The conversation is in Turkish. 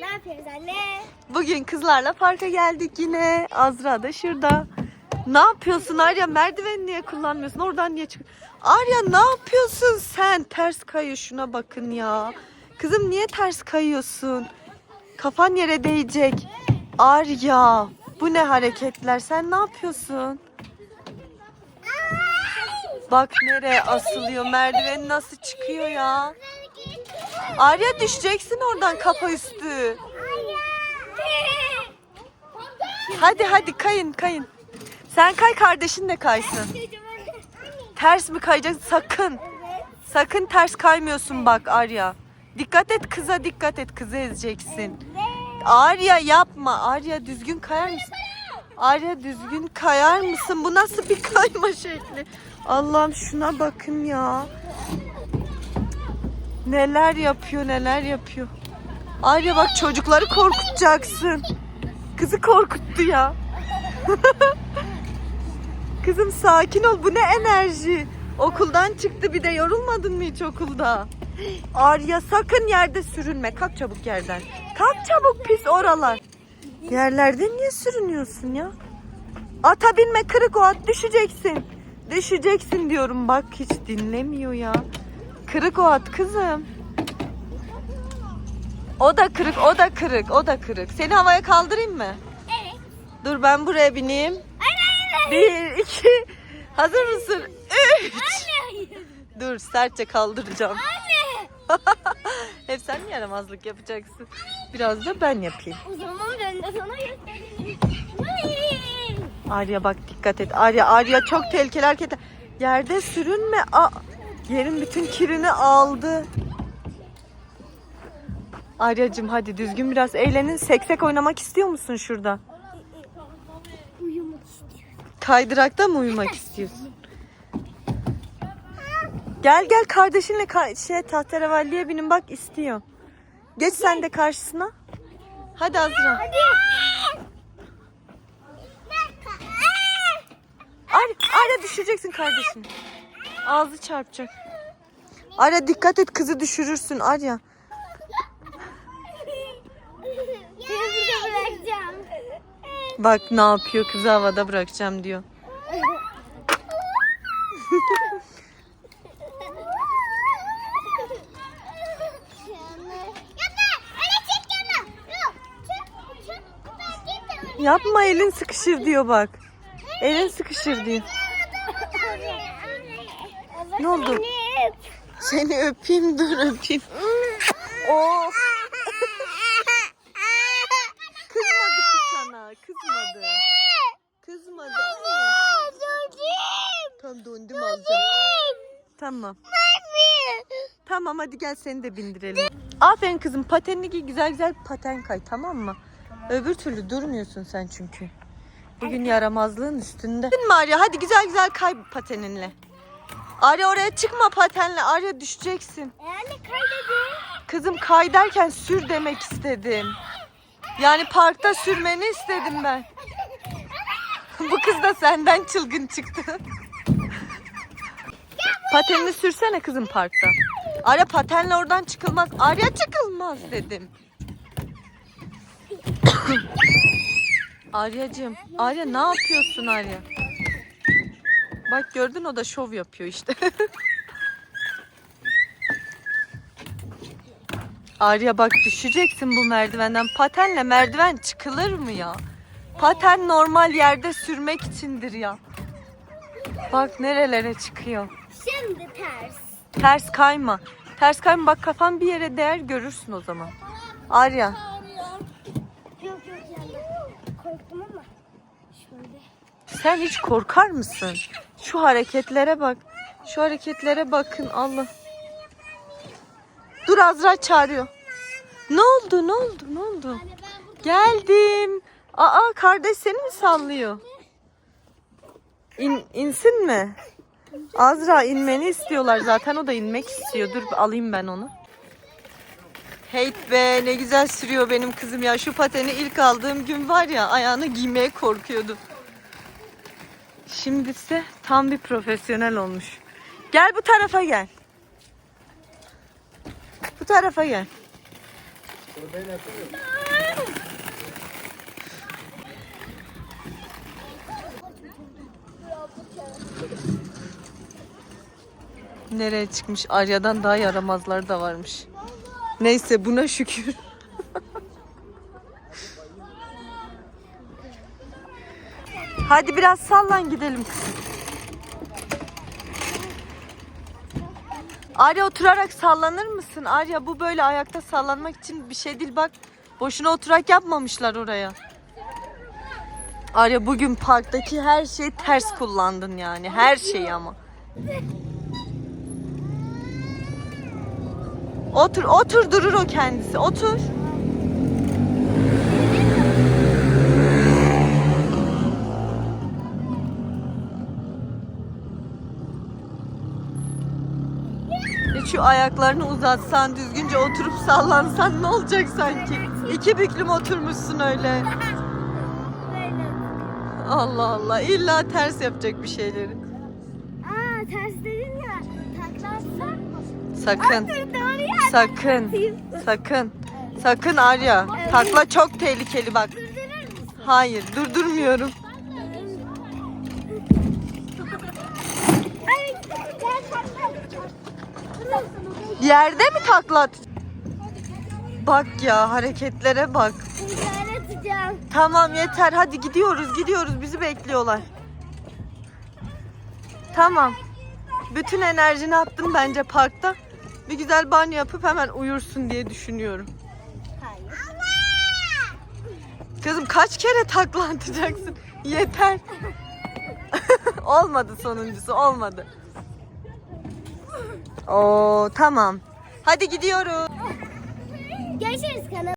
Ne yapıyoruz anne? Bugün kızlarla parka geldik yine. Azra da şurada. Ne yapıyorsun Arya? Merdiven niye kullanmıyorsun? Oradan niye çık? Arya ne yapıyorsun sen? Ters kayıyor şuna bakın ya. Kızım niye ters kayıyorsun? Kafan yere değecek. Arya bu ne hareketler? Sen ne yapıyorsun? Bak nereye asılıyor. Merdiven nasıl çıkıyor ya? Arya düşeceksin oradan kafa üstü. Hadi hadi kayın kayın. Sen kay kardeşin de kaysın. Ters mi kayacaksın? Sakın. Sakın ters kaymıyorsun bak Arya. Dikkat et kıza dikkat et kızı ezeceksin. Arya yapma. Arya düzgün kayar mısın? Arya düzgün kayar mısın? Bu nasıl bir kayma şekli? Allah'ım şuna bakın ya. Neler yapıyor neler yapıyor. Arya bak çocukları korkutacaksın. Kızı korkuttu ya. Kızım sakin ol. Bu ne enerji? Okuldan çıktı bir de yorulmadın mı hiç okulda? Arya sakın yerde sürünme. Kalk çabuk yerden. Kalk çabuk pis oralar. Yerlerde niye sürünüyorsun ya? Ata binme kırık o at düşeceksin. Düşeceksin diyorum bak hiç dinlemiyor ya. Kırık o at kızım. O da kırık, o da kırık, o da kırık. Seni havaya kaldırayım mı? Evet. Dur ben buraya bineyim. Anne. Bir, iki. Hazır mısın? Üç. Anne. Dur sertçe kaldıracağım. Anne. Hep sen mi yaramazlık yapacaksın? Biraz da ben yapayım. O zaman ben de sana göstereyim. Arya bak dikkat et. Arya, Arya çok tehlikeli hareketler. Yerde sürünme. Aa, yerin bütün kirini aldı. Aryacığım hadi düzgün biraz eğlenin. Seksek oynamak istiyor musun şurada? Uyumak istiyorum. Kaydırakta mı uyumak istiyorsun? Gel gel kardeşinle ka- şey tahterevalliye binin bak istiyor. Geç sen de karşısına. Hadi Azra. Hadi. Arya, Arya düşüreceksin kardeşini. Ağzı çarpacak. Arya dikkat et kızı düşürürsün Arya. Seni burada bırakacağım. Bak ne yapıyor kızı havada bırakacağım diyor. Yapma elin sıkışır diyor bak. Elin sıkışır diyor. Ne oldu? Seni öpeyim dur öpeyim. Oh. Kızmadı ki sana. Kızmadı. Kızmadı. Tamam döndüm alacağım. Tamam. Tamam hadi gel seni de bindirelim. Aferin kızım patenini giy güzel güzel paten kay tamam mı? Öbür türlü durmuyorsun sen çünkü. Bugün yaramazlığın üstünde. Arya? Hadi güzel güzel kay pateninle. Arya oraya çıkma patenle. Arya düşeceksin. Yani kaydedi. Kızım kay derken sür demek istedim. Yani parkta sürmeni istedim ben. Bu kız da senden çılgın çıktı. Patenini sürsene kızım parkta. Arya patenle oradan çıkılmaz. Arya çıkılmaz dedim. Aryacığım. Arya ne yapıyorsun Arya? Bak gördün o da şov yapıyor işte. Arya bak düşeceksin bu merdivenden. Patenle merdiven çıkılır mı ya? Paten normal yerde sürmek içindir ya. Bak nerelere çıkıyor. Şimdi ters. Ters kayma. Ters kayma bak kafan bir yere değer görürsün o zaman. Arya sen hiç korkar mısın? Şu hareketlere bak. Şu hareketlere bakın Allah. Dur Azra çağırıyor. Ne oldu ne oldu ne oldu? Geldim. Aa kardeş seni mi sallıyor? İn, insin mi? Azra inmeni istiyorlar zaten o da inmek istiyor. Dur alayım ben onu. Heyt be ne güzel sürüyor benim kızım ya. Şu pateni ilk aldığım gün var ya ayağını giymeye korkuyordu. Şimdi ise tam bir profesyonel olmuş. Gel bu tarafa gel. Bu tarafa gel. Nereye çıkmış? Arya'dan daha yaramazlar da varmış. Neyse buna şükür. Hadi biraz sallan gidelim. Arya oturarak sallanır mısın? Arya bu böyle ayakta sallanmak için bir şey değil bak. Boşuna oturak yapmamışlar oraya. Arya bugün parktaki her şeyi ters kullandın yani. Her şeyi ama. Otur, otur durur o kendisi. Otur. Şu ayaklarını uzatsan, düzgünce oturup sallansan ne olacak sanki? İki büklüm oturmuşsun öyle. Allah Allah, illa ters yapacak bir şeyleri. Aa ters dedin ya. Taklarsan. Sakın, sakın, sakın, sakın Arya. Takla çok tehlikeli bak. Hayır, durdurmuyorum. Yerde mi takla at- Bak ya hareketlere bak. Rüzgar atacağım. Tamam yeter hadi gidiyoruz gidiyoruz bizi bekliyorlar. Tamam. Bütün enerjini attın bence parkta. Bir güzel banyo yapıp hemen uyursun diye düşünüyorum. Hayır. Kızım kaç kere takla atacaksın? Yeter. olmadı sonuncusu olmadı. Oo tamam. Hadi gidiyoruz. Görüşürüz kanal.